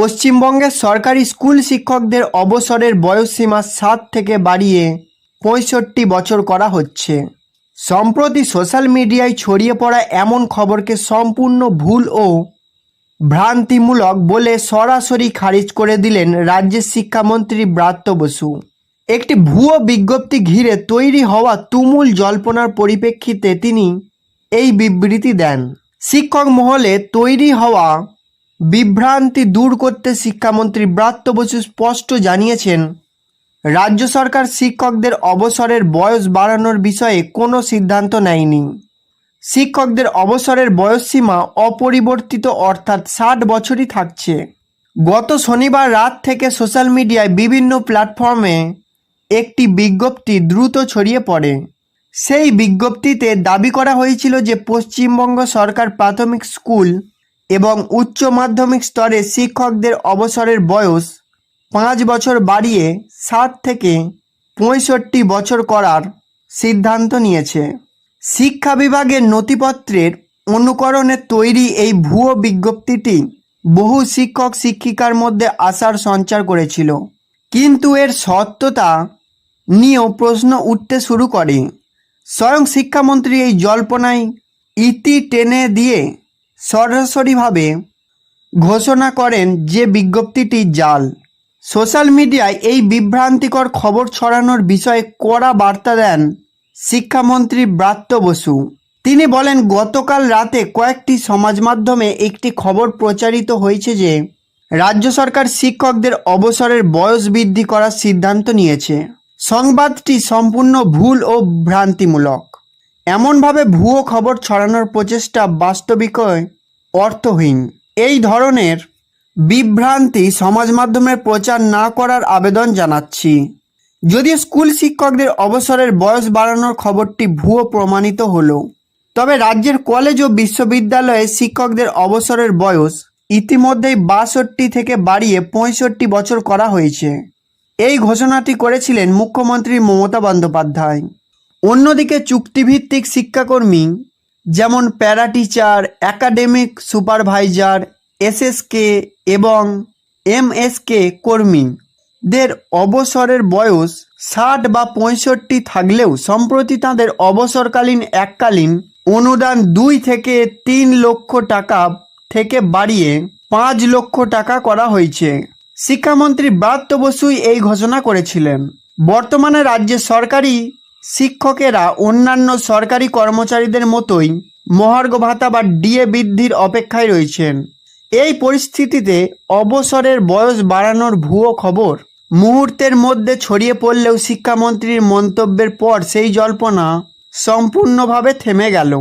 পশ্চিমবঙ্গের সরকারি স্কুল শিক্ষকদের অবসরের বয়সসীমা সাত থেকে বাড়িয়ে পঁয়ষট্টি বছর করা হচ্ছে। সম্প্রতি সোশ্যাল মিডিয়ায় ছড়িয়ে পড়া এমন খবরকে সম্পূর্ণ ভুল ও ভ্রান্তিমূলক বলে সরাসরি খারিজ করে দিলেন রাজ্যের শিক্ষামন্ত্রী ব্রাত্য বসু। একটি ভুয়ো বিজ্ঞপ্তি ঘিরে তৈরি হওয়া তুমুল জল্পনার পরিপ্রেক্ষিতে তিনি এই বিবৃতি দেন। শিক্ষক মহলে তৈরি হওয়া বিভ্রান্তি দূর করতে শিক্ষামন্ত্রী ব্রাত্য বসু স্পষ্ট জানিয়েছেন, রাজ্য সরকার শিক্ষকদের অবসরের বয়স বাড়ানোর বিষয়ে কোনো সিদ্ধান্ত নেয়নি। শিক্ষকদের অবসরের বয়সসীমা অপরিবর্তিত অর্থাৎ ষাট বছরই থাকছে। গত শনিবার রাত থেকে সোশ্যাল মিডিয়ায় বিভিন্ন প্ল্যাটফর্মে একটি বিজ্ঞপ্তি দ্রুত ছড়িয়ে পড়ে। সেই বিজ্ঞপ্তিতে দাবি করা হয়েছিল যে পশ্চিমবঙ্গ সরকার প্রাথমিক স্কুল এবং উচ্চ মাধ্যমিক স্তরে শিক্ষকদের অবসরের বয়স পাঁচ বছর বাড়িয়ে সাত থেকে পঁয়ষট্টি বছর করার সিদ্ধান্ত নিয়েছে। শিক্ষা বিভাগের নথিপত্রের অনুকরণে তৈরি এই ভুয়ো বিজ্ঞপ্তিটি বহু শিক্ষক শিক্ষিকার মধ্যে আশার সঞ্চার করেছিল। কিন্তু এর সত্যতা নিয়েও প্রশ্ন উঠতে শুরু করে। স্বয়ং শিক্ষামন্ত্রী এই জল্পনায় ইতি টেনে দিয়ে সরাসরিভাবে ঘোষণা করেন যে বিজ্ঞপ্তিটি জাল। সোশ্যাল মিডিয়ায় এই বিভ্রান্তিকর খবর ছড়ানোর বিষয়ে কড়া বার্তা দেন শিক্ষামন্ত্রী ব্রাত্য বসু। তিনি বলেন, গতকাল রাতে কয়েকটি সমাজ মাধ্যমে একটি খবর প্রচারিত হয়েছে যে রাজ্য সরকার শিক্ষকদের অবসরের বয়স বৃদ্ধি করার সিদ্ধান্ত নিয়েছে। সংবাদটি সম্পূর্ণ ভুল ও ভ্রান্তিমূলক। এমনভাবে ভুয়ো খবর ছড়ানোর প্রচেষ্টা বাস্তবিকই অর্থহীন। এই ধরনের বিভ্রান্তি সমাজ মাধ্যমে প্রচার না করার আবেদন জানাচ্ছি। যদিও স্কুল শিক্ষকদের অবসরের বয়স বাড়ানোর খবরটি ভুয়ো প্রমাণিত হলো, তবে রাজ্যের কলেজ ও বিশ্ববিদ্যালয়ে শিক্ষকদের অবসরের বয়স ইতিমধ্যেই বাষট্টি থেকে বাড়িয়ে পঁয়ষট্টি বছর করা হয়েছে। এই ঘোষণাটি করেছিলেন মুখ্যমন্ত্রী মমতা বন্দ্যোপাধ্যায়। অন্যদিকে চুক্তিভিত্তিক শিক্ষাকর্মী যেমন para teacher, academic supervisor, SSK এবং এমএসকে কর্মীদের অবসরের বয়স ষাট বা পঁয়ষট্টি থাকলেও সম্প্রতি তাদের অবসরকালীন এককালীন অনুদান দুই থেকে তিন লক্ষ টাকা থেকে বাড়িয়ে পাঁচ লক্ষ টাকা করা হয়েছে। শিক্ষামন্ত্রী ব্রাত্য বসুই এই ঘোষণা করেছিলেন। বর্তমানে রাজ্যে সরকারি শিক্ষকেরা অন্যান্য সরকারি কর্মচারীদের মতোই মহার্ঘ ভাতা বা ডিএ বৃদ্ধির অপেক্ষায় রয়েছেন। এই পরিস্থিতিতে অবসরের বয়স বাড়ানোর ভুয়ো খবর মুহূর্তের মধ্যে ছড়িয়ে পড়লেও শিক্ষামন্ত্রীর মন্তব্যের পর সেই জল্পনা সম্পূর্ণভাবে থেমে গেল।